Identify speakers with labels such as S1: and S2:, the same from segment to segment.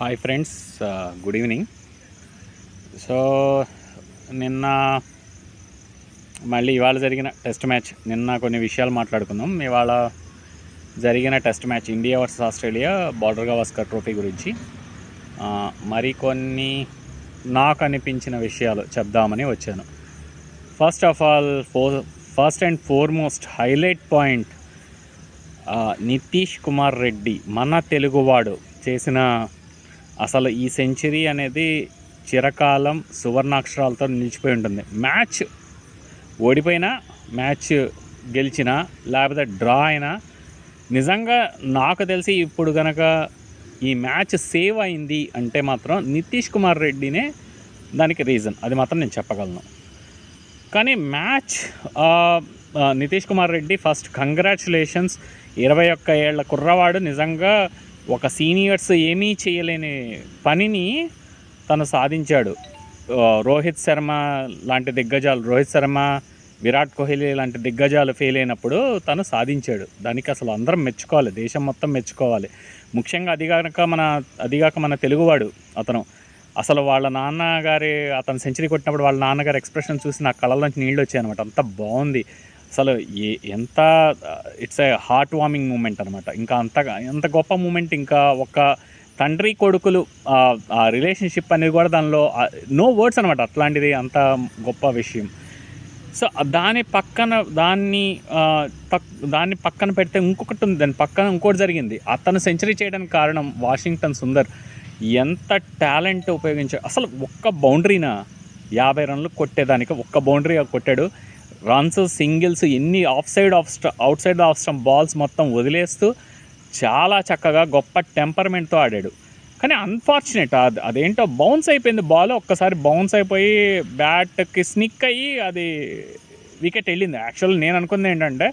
S1: Hi friends good evening. So నిన్న మళ్ళీ ఇవాళ జరిగిన టెస్ట్ మ్యాచ్ నిన్న కొన్ని విషయాలు మాట్లాడుకుందాం. ఇవాళ జరిగిన test match India versus Australia Border Gavaskar trophy గురించి. మరి మరికొన్ని నాకు అనిపించిన విషయాలు చెప్దామని వచ్చాను. First of all four first and foremost highlight point Nitish Kumar Reddy మన తెలుగువాడు చేసిన అసలు ఈ సెంచరీ అనేది చిరకాలం సువర్ణాక్షరాలతో నిలిచిపోయి ఉంటుంది. మ్యాచ్ ఓడిపోయినా మ్యాచ్ గెలిచినా లేకపోతే డ్రా అయినా నిజంగా నాకు తెలిసి ఇప్పుడు కనుక ఈ మ్యాచ్ సేవ్ అయింది అంటే మాత్రం నితీష్ కుమార్ రెడ్డినే దానికి రీజన్. అది మాత్రం నేను చెప్పగలను. కానీ match Nitish Kumar Reddy first congratulations. ఇరవై ఒక్క ఏళ్ళ కుర్రవాడు నిజంగా ఒక సీనియర్స్ ఏమీ చేయలేని పనిని తను సాధించాడు. రోహిత్ శర్మ లాంటి దిగ్గజాలు రోహిత్ శర్మ విరాట్ కోహ్లీ లాంటి దిగ్గజాలు ఫెయిల్ అయినప్పుడు తను సాధించాడు. దానికి అసలు అందరం మెచ్చుకోవాలి దేశం మొత్తం మెచ్చుకోవాలి. ముఖ్యంగా అదిగాక మన అదిగాక మన తెలుగువాడు అతను. అసలు వాళ్ళ నాన్నగారి అతను సెంచరీ కొట్టినప్పుడు వాళ్ళ నాన్నగారి ఎక్స్ప్రెషన్ చూసి నా కళ్ళ నుంచి నీళ్ళు వచ్చాయి అనమాట అంత బాగుంది. అసలు ఏ ఎంత it's a heart warming moment అనమాట ఇంకా అంతగా ఎంత గొప్ప మూమెంట్ ఇంకా ఒక తండ్రి కొడుకులు ఆ- రిలేషన్షిప్ అనేది కూడా దానిలో నో వర్డ్స్ అనమాట అట్లాంటిది అంత గొప్ప విషయం. సో దాని పక్కన దాన్ని దాన్ని పక్కన పెడితే ఇంకొకటి ఉంది. దాని పక్కన ఇంకోటి జరిగింది. అతను సెంచరీ చేయడానికి కారణం వాషింగ్టన్ సుందర్. ఎంత టాలెంట్ ఉపయోగించాడు అసలు ఒక్క బౌండరీనా? యాభై రన్లు కొట్టేదానికి ఒక్క బౌండరీ కొట్టాడు. రన్స్ సింగిల్స్ ఎన్ని ఆఫ్ సైడ్ ఆఫ్ స్ట outside off stump balls మొత్తం వదిలేస్తూ చాలా చక్కగా గొప్ప టెంపర్మెంట్తో ఆడాడు. కానీ అన్ఫార్చునేట్ అది అదేంటో బౌన్స్ అయిపోయింది బాల్ ఒక్కసారి బౌన్స్ అయిపోయి బ్యాట్కి స్నిక్ అయ్యి అది వికెట్ వెళ్ళింది. యాక్చువల్ నేను అనుకుంది ఏంటంటే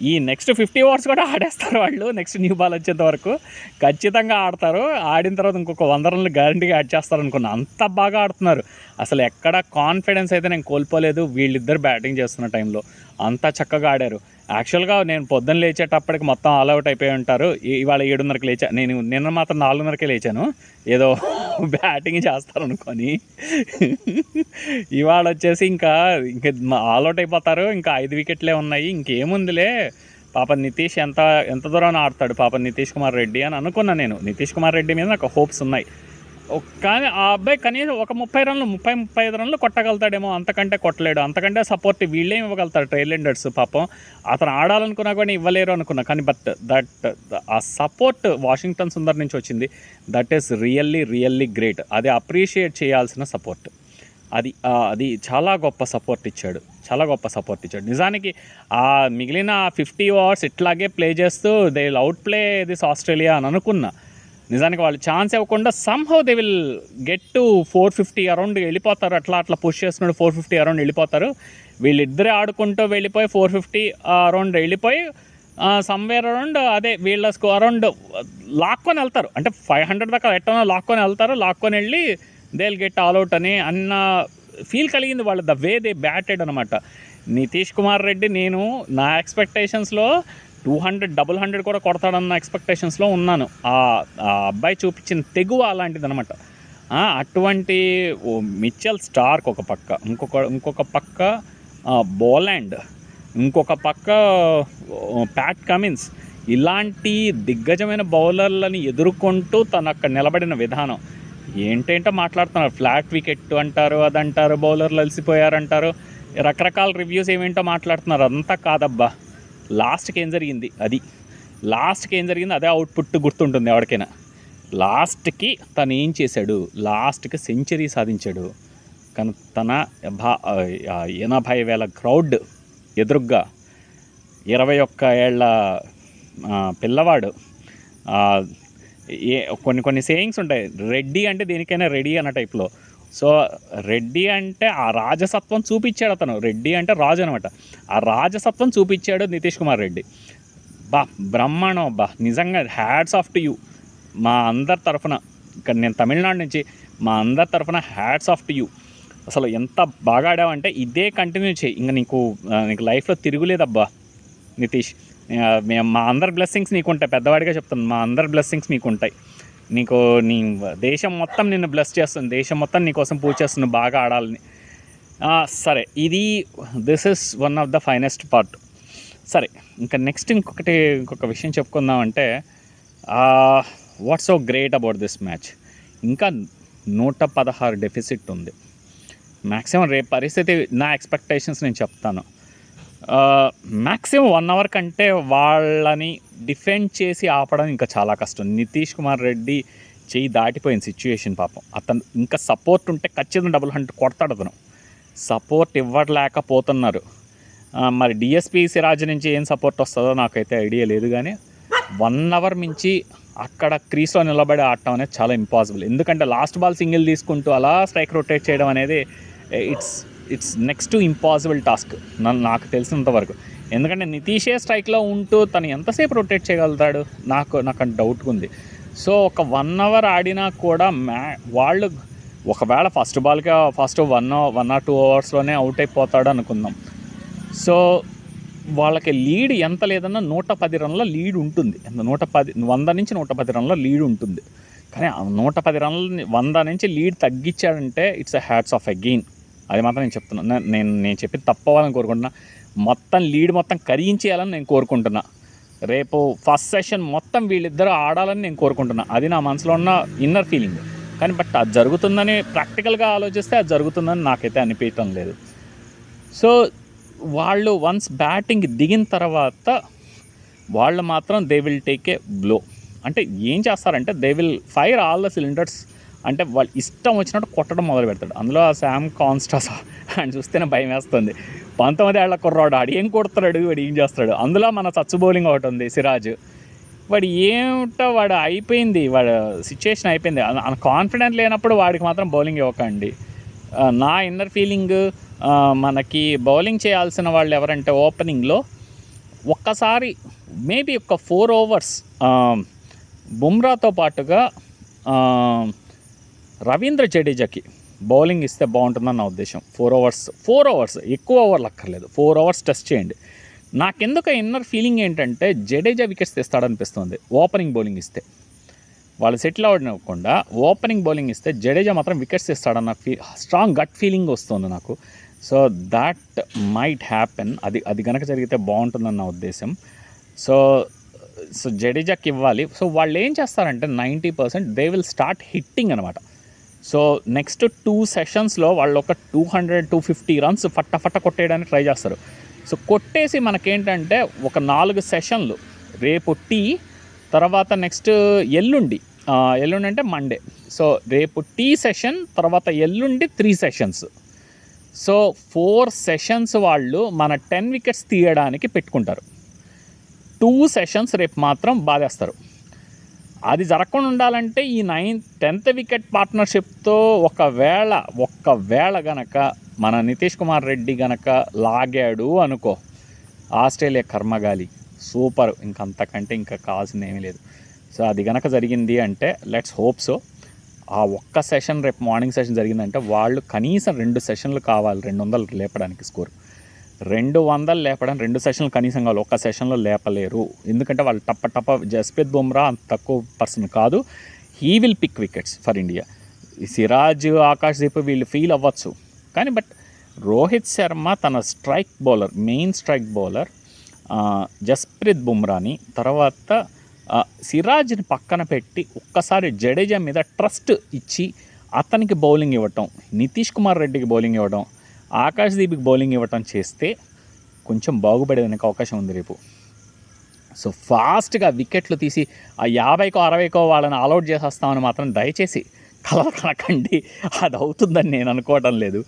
S1: ఈ నెక్స్ట్ ఫిఫ్టీ ఓవర్స్ కూడా ఆడేస్తారు వాళ్ళు నెక్స్ట్ న్యూ బాల్ వచ్చేంత వరకు. ఖచ్చితంగా ఆడతారు. ఆడిన తర్వాత ఇంకొక వంద రన్లు గ్యారంటీగా యాడ్ చేస్తారు అనుకున్నా. అంత బాగా ఆడుతున్నారు. అసలు ఎక్కడ కాన్ఫిడెన్స్ అయితే నేను కోల్పోలేదు. వీళ్ళిద్దరు బ్యాటింగ్ చేస్తున్న టైంలో అంత చక్కగా ఆడారు. యాక్చువల్గా నేను పొద్దున్న లేచేటప్పటికి మొత్తం ఆల్ అవుట్ అయిపోయి ఉంటారు. ఇవాళ ఏడున్నరకి లేచా నేను నిన్న మాత్రం నాలుగున్నరకే లేచాను. ఏదో బ్యాటింగ్ చేస్తారు అనుకొని ఇవాళ వచ్చేసి ఇంకా ఇంకా ఆల్ అవుట్ అయిపోతారు. ఇంకా ఐదు వికెట్లే ఉన్నాయి. ఇంకేముందిలే. పాప నితీష్ ఎంత ఎంత దూరం ఆడతాడు? పాప నితీష్ కుమార్ రెడ్డి అని అనుకున్నా నేను. నితీష్ కుమార్ రెడ్డి మీద నాకు హోప్స్ ఉన్నాయి. కానీ ఆ అబ్బాయి కనీసం ఒక ముప్పై రన్లు ముప్పై ముప్పై ఐదు రన్లు కొట్టగలుగుతాడేమో. అంతకంటే కొట్టలేడు. అంతకంటే సపోర్ట్ వీళ్ళే ఇవ్వగలుగుతారు? ట్రైలెండర్స్ పాపం. అతను ఆడాలనుకున్నా కానీ ఇవ్వలేరు అనుకున్నా. కానీ బట్ దట్ ఆ సపోర్ట్ వాషింగ్టన్ సుందర్ నుంచి వచ్చింది. That is really really great అది అప్రిషియేట్ చేయాల్సిన సపోర్ట్ అది అది చాలా గొప్ప సపోర్ట్ ఇచ్చాడు. చాలా గొప్ప సపోర్ట్ ఇచ్చాడు. నిజానికి ఆ మిగిలిన ఫిఫ్టీ ఓవర్స్ ఇట్లాగే ప్లే చేస్తూ they out play this Australia అని అనుకున్నా. నిజానికి వాళ్ళు ఛాన్స్ ఇవ్వకుండా somehow they will get to four fifty around వెళ్ళిపోతారు. అట్లా అట్లా పుష్ చేస్తున్నాడు ఫోర్ ఫిఫ్టీ అరౌండ్ వెళ్ళిపోతారు. వీళ్ళిద్దరే ఆడుకుంటూ వెళ్ళిపోయి ఫోర్ ఫిఫ్టీ అరౌండ్ వెళ్ళిపోయి సమ్వేర్ అరౌండ్ అదే వీళ్ళ స్కో అరౌండ్ లాక్కొని వెళ్తారు. అంటే ఫైవ్ హండ్రెడ్ దాకా ఎట్టనో లాక్కొని వెళ్తారు. లాక్కొని వెళ్ళి they will get all out అని అన్న ఫీల్ కలిగింది వాళ్ళు ద వే దే బ్యాటెడ్ అనమాట నితీష్ కుమార్ రెడ్డి నేను నా ఎక్స్పెక్టేషన్స్లో టూ హండ్రెడ్ డబుల్ హండ్రెడ్ కూడా కొడతాడన్న ఎక్స్పెక్టేషన్స్లో ఉన్నాను. ఆ అబ్బాయి చూపించిన తెగువ అలాంటిది అనమాట అటువంటి ఓ మిచ్చల్ స్టార్క్ ఒక పక్క ఇంకొక ఇంకొక పక్క బోలాండ్ ఇంకొక పక్క ప్యాట్ కమిన్స్ ఇలాంటి దిగ్గజమైన బౌలర్లని ఎదుర్కొంటూ తను అక్కడ నిలబడిన విధానం. ఏంటేంటో మాట్లాడుతున్నారు. ఫ్లాట్ వికెట్ అంటారు అదంటారు బౌలర్లు అలసిపోయారంటారు. రకరకాల రివ్యూస్ ఏమేంటో మాట్లాడుతున్నారు. అదంతా కాదబ్బా. లాస్ట్కి ఏం జరిగింది? అది. లాస్ట్కి ఏం జరిగింది? అదే అవుట్పుట్ గుర్తుంటుంది ఎవరికైనా. లాస్ట్కి తను ఏం చేశాడు? లాస్ట్కి సెంచరీ సాధించాడు. కానీ తన భా- ఎనభై వేల క్రౌడ్ ఎదురుగ్గా ఇరవై ఒక్క ఏళ్ళ పిల్లవాడు ఏ కొన్ని కొన్ని సేయింగ్స్ ఉంటాయి. రెడ్డి అంటే దేనికైనా రెడీ అన్న టైప్లో. సో రెడ్డి అంటే ఆ రాజసత్వం చూపించాడు అతను. రెడ్డి అంటే రాజు అనమాట ఆ రాజసత్వం చూపించాడు నితీష్ కుమార్ రెడ్డి. బా బ్రహ్మాండం బా. నిజంగా హ్యాట్స్ ఆఫ్ టు యూ. మా అందరి తరఫున ఇక్కడ నేను తమిళనాడు నుంచి మా అందరి తరఫున హ్యాట్స్ ఆఫ్ టు యూ. అసలు ఎంత బాగా ఆడావంటే ఇదే కంటిన్యూ చేయి. ఇంకా నీకు నీకు లైఫ్లో తిరుగులేదబ్బా నితీష్. మేము మా అందరి బ్లెస్సింగ్స్ నీకు ఉంటాయి పెద్దవాడిగా చెప్తాను మా అందరి బ్లెస్సింగ్స్ మీకు ఉంటాయి నీకు నీ దేశం మొత్తం నిన్ను బ్లెస్ చేస్తుంది. దేశం మొత్తం నీకోసం పూజ చేస్తుంది. బాగా ఆడాలని. సరే. ఇది this is one of the finest part సరే. ఇంకా నెక్స్ట్ ఇంకొకటి ఇంకొక విషయం చెప్పుకుందామంటే what's so great about this match ఇంకా నూట పదహారు డెఫిసిట్ ఉంది. మ్యాక్సిమం రేపు పరిస్థితి నా ఎక్స్పెక్టేషన్స్ నేను చెప్తాను. మ్యాక్సిమం వన్ అవర్ కంటే వాళ్ళని డిఫెండ్ చేసి ఆపడం ఇంకా చాలా కష్టం. నితీష్ కుమార్ రెడ్డి చేయి దాటిపోయిన సిచ్యుయేషన్ పాపం. అతను ఇంకా సపోర్ట్ ఉంటే ఖచ్చితంగా డబుల్ హండ్రెడ్ కొడతాడు అతను. సపోర్ట్ ఇవ్వలేకపోతున్నారు. మరి డిఎస్పీ సిరాజ్ నుంచి ఏం సపోర్ట్ వస్తుందో నాకైతే ఐడియా లేదు కానీ వన్ అవర్ మించి అక్కడ క్రీస్లో నిలబడి ఆడటం అనేది చాలా ఇంపాసిబుల్. ఎందుకంటే లాస్ట్ బాల్ సింగిల్ తీసుకుంటూ అలా స్ట్రైక్ రొటేట్ చేయడం అనేది it's it's next to impossible task నన్ను నాకు తెలిసినంత వరకు. ఎందుకంటే నితీషే స్ట్రైక్లో ఉంటూ తను ఎంతసేపు రొటేట్ చేయగలుగుతాడు? నాకు నాకు అంత డౌట్ ఉంది. సో ఒక వన్ అవర్ ఆడినా కూడా మ్యా వాళ్ళు ఒకవేళ first Balki first one one or two అవర్స్లోనే out అయిపోతాడు అనుకుందాం. సో వాళ్ళకి లీడ్ ఎంత లేదన్నా నూట పది రన్ల లీడ్ ఉంటుంది. ఎంత నూట పది వంద నుంచి నూట పది రన్ల లీడ్ ఉంటుంది. కానీ నూట పది రన్ల వంద నుంచి lead తగ్గించాడంటే it's a hats off again అది మాత్రం నేను చెప్తున్నా. నేను నేను చెప్పి తప్పవాలని కోరుకుంటున్నా. మొత్తం లీడ్ మొత్తం కరిగించేయాలని నేను కోరుకుంటున్నా. రేపు ఫస్ట్ సెషన్ మొత్తం వీళ్ళిద్దరూ ఆడాలని నేను కోరుకుంటున్నా. అది నా మనసులో ఉన్న ఇన్నర్ ఫీలింగ్. కానీ బట్ అది జరుగుతుందని ప్రాక్టికల్గా ఆలోచిస్తే అది జరుగుతుందని నాకైతే అనిపించడం లేదు. సో వాళ్ళు వన్స్ బ్యాటింగ్ దిగిన తర్వాత వాళ్ళు మాత్రం they will take a blow. అంటే ఏం చేస్తారంటే they will fire all the cylinders అంటే వాళ్ళు ఇష్టం వచ్చినట్టు కొట్టడం మొదలు పెడతాడు. అందులో ఆ శామ్ కాన్స్టాస్ అని చూస్తేనే భయం వేస్తుంది. పంతొమ్మిది ఏళ్ళ కుర్రాడు ఆడు. ఏం కొడతాడు వాడు ఏం చేస్తాడు అందులో మన సచ్చు బౌలింగ్ ఒకటి ఉంది సిరాజ్. వాడు ఏమిటో వాడు అయిపోయింది. వాడు సిచ్యుయేషన్ అయిపోయింది. కాన్ఫిడెంట్ లేనప్పుడు వాడికి మాత్రం బౌలింగ్ ఇవ్వకండి. నా ఇన్నర్ ఫీలింగ్ మనకి బౌలింగ్ చేయాల్సిన వాళ్ళు ఎవరంటే ఓపెనింగ్లో ఒక్కసారి మేబీ ఒక ఫోర్ ఓవర్స్ బుమ్రాతో పాటుగా రవీంద్ర జడేజాకి బౌలింగ్ ఇస్తే బాగుంటుందని నా ఉద్దేశం. ఫోర్ ఓవర్స్ ఫోర్ అవర్స్ ఎక్కువ ఓవర్లు అక్కర్లేదు. ఫోర్ అవర్స్ టెస్ట్ చేయండి. నాకెందుకు ఇన్నర్ ఫీలింగ్ ఏంటంటే జడేజా వికెట్స్ తెస్తాడనిపిస్తుంది ఓపెనింగ్ బౌలింగ్ ఇస్తే. వాళ్ళు సెటిల్ అవ్వకుండా ఓపెనింగ్ బౌలింగ్ ఇస్తే జడేజా మాత్రం వికెట్స్ ఇస్తాడన్న ఫీ స్ట్రాంగ్ గట్ ఫీలింగ్ వస్తుంది నాకు. సో దాట్ మైట్ హ్యాపెన్ అది అది కనుక జరిగితే బాగుంటుందన్న నా ఉద్దేశం. సో సో జడేజాకి ఇవ్వాలి. సో వాళ్ళు ఏం చేస్తారంటే ninety percent they will start hitting అనమాట సో నెక్స్ట్ టూ సెషన్స్లో వాళ్ళు ఒక two hundred two fifty runs ఫట్ట ఫట్ట కొట్టేయడానికి ట్రై చేస్తారు. సో కొట్టేసి మనకేంటంటే ఒక నాలుగు సెషన్లు రేపు టీ తర్వాత నెక్స్ట్ ఎల్లుండి. ఎల్లుండి అంటే మండే సో రేపు టీ సెషన్ తర్వాత ఎల్లుండి three sessions so four sessions వాళ్ళు మన టెన్ వికెట్స్ తీయడానికి పెట్టుకుంటారు. టూ సెషన్స్ రేపు మాత్రం బాధేస్తారు. అది జరగకుండా ఉండాలంటే ఈ నైన్ టెన్త్ వికెట్ పార్ట్నర్షిప్తో ఒకవేళ ఒక్కవేళ గనక మన నితీష్ కుమార్ రెడ్డి గనక లాగాడు అనుకో ఆస్ట్రేలియా కర్మగాలి సూపర్ ఇంకంతకంటే ఇంకా కావాల్సింది ఏమీ లేదు. సో అది గనక జరిగింది అంటే లెట్స్ హోప్ సో ఆ ఒక్క సెషన్ రేపు మార్నింగ్ సెషన్ జరిగిందంటే వాళ్ళు కనీసం రెండు సెషన్లు కావాలి రెండు వందలు లేపడానికి స్కోర్. రెండు వందలు లేపడం రెండు సెషన్లు కనీసం కావాలి. ఒక్క సెషన్లో లేపలేరు. ఎందుకంటే వాళ్ళు టప్ప టప్ప జస్ప్రీత్ బుమ్రా అంత తక్కువ పర్సన్ కాదు. He will pick wickets for India Siraj Akash Deep వీళ్ళు ఫీల్ అవ్వచ్చు. కానీ బట్ రోహిత్ శర్మ తన strike bowler main strike bowler Jasprit బుమ్రాని తర్వాత సిరాజ్ని పక్కన పెట్టి ఒక్కసారి జడేజా మీద ట్రస్ట్ ఇచ్చి అతనికి బౌలింగ్ ఇవ్వటం నితీష్ కుమార్ రెడ్డికి బౌలింగ్ ఇవ్వడం ఆకాష్ బౌలింగ్ ఇవ్వటం చేస్తే కొంచెం బాగుపడేదానికి అవకాశం ఉంది రేపు. సో ఫాస్ట్గా వికెట్లు తీసి ఆ యాభైకో అరవైకో వాళ్ళని ఆల్అౌట్ చేసేస్తామని మాత్రం దయచేసి కలర్ కనకండి అది అవుతుందని నేను అనుకోవడం లేదు.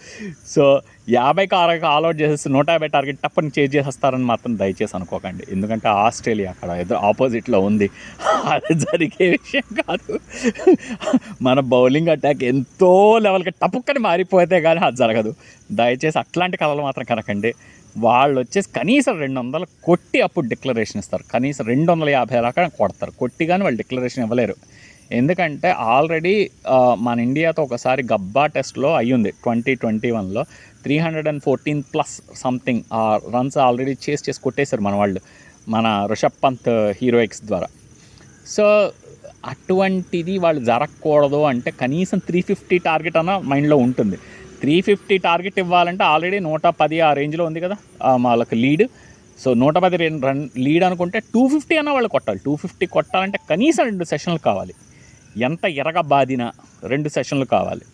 S1: సో యాభైకి అరవైకో ఆల్అౌట్ చేసేసి నూట యాభై టార్గెట్ టప్పని చేజ్ చేసేస్తారని మాత్రం దయచేసి అనుకోకండి. ఎందుకంటే ఆస్ట్రేలియా అక్కడ ఎదురు ఆపోజిట్లో ఉంది. అది జరిగే విషయం కాదు. మన బౌలింగ్ అటాక్ ఎంతో లెవెల్కి టపుక్కని మారిపోతే కానీ అది జరగదు. దయచేసి అట్లాంటి కళలు మాత్రం కనకండి. వాళ్ళు వచ్చేసి కనీసం రెండు వందలు కొట్టి అప్పుడు డిక్లరేషన్ ఇస్తారు. కనీసం రెండు వందల యాభై దాకా కొడతారు. కొట్టి కానీ వాళ్ళు డిక్లరేషన్ ఇవ్వలేరు. ఎందుకంటే ఆల్రెడీ మన ఇండియాతో ఒకసారి గబ్బా టెస్ట్లో అయ్యింది ట్వంటీ ట్వంటీ వన్లో. Three hundred and fourteen plus something ఆ రన్స్ ఆల్రెడీ చేసి చేసి కొట్టేశారు మన వాళ్ళు మన రిషబ్ పంత్ హీరోయిక్స్ ద్వారా. సో అటువంటిది వాళ్ళు జరగకూడదు అంటే కనీసం త్రీ ఫిఫ్టీ టార్గెట్ అన్న మైండ్లో ఉంటుంది. త్రీ ఫిఫ్టీ టార్గెట్ ఇవ్వాలంటే ఆల్రెడీ నూట పది ఆ రేంజ్లో ఉంది కదా వాళ్ళకి లీడ్. సో నూట పది రన్ లీడ్ అనుకుంటే టూ ఫిఫ్టీ అన్న వాళ్ళు కొట్టాలి. టూ ఫిఫ్టీ కొట్టాలంటే కనీసం రెండు సెషన్లు కావాలి. ఎంత ఎరగబాదినా రెండు సెషన్లు కావాలి.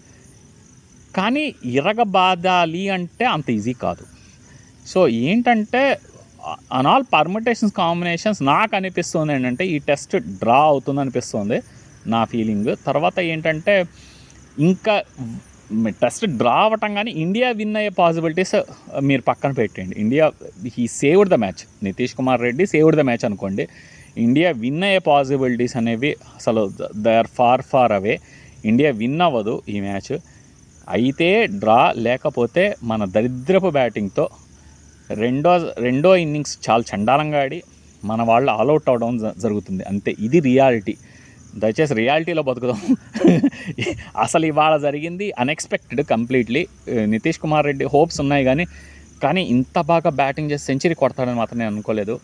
S1: కానీ ఇరగబాదాలి అంటే అంత ఈజీ కాదు. సో ఏంటంటే అన్ ఆల్ పర్మిటేషన్స్ కాంబినేషన్స్ నాకు అనిపిస్తుంది ఏంటంటే ఈ టెస్ట్ డ్రా అవుతుంది అనిపిస్తుంది నా ఫీలింగ్. తర్వాత ఏంటంటే ఇంకా టెస్ట్ డ్రా అవ్వటం కానీ ఇండియా విన్ అయ్యే పాసిబిలిటీస్ మీరు పక్కన పెట్టండి India he saved the match. Nitish Kumar Reddy saved the match అనుకోండి. ఇండియా విన్ అయ్యే పాసిబిలిటీస్ అనేవి అసలు they are far far away. India win అవ్వదు ఈ మ్యాచ్. అయితే డ్రా లేకపోతే మన దరిద్రపు బ్యాటింగ్తో రెండో రెండో ఇన్నింగ్స్ చాలా చండాలంగా ఆడి మన వాళ్ళు ఆల్అవుట్ అవడం జరుగుతుంది. అంతే. ఇది రియాలిటీ. దయచేసి రియాలిటీలో బతుకుదాం. అసలు ఇవాళ జరిగింది unexpected completely. Nitish Kumar Reddy hopes ఉన్నాయి కానీ కానీ ఇంత బాగా బ్యాటింగ్ చేసి సెంచరీ కొడతాడని మాత్రం నేను అనుకోలేదు.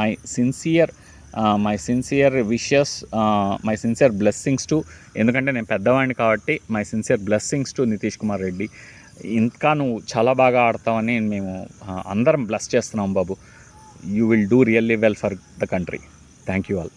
S1: My sincere my sincere wishes my sincere blessings to ఎందుకంటే నేను పెద్దవాడిని కాబట్టి my sincere blessings to Nitish Kumar Reddy. ఇంకా నువ్వు చాలా బాగా ఆడతావని మేము uh, అందరం బ్లెస్ చేస్తున్నాం బాబు. You will do really well for the country thank you all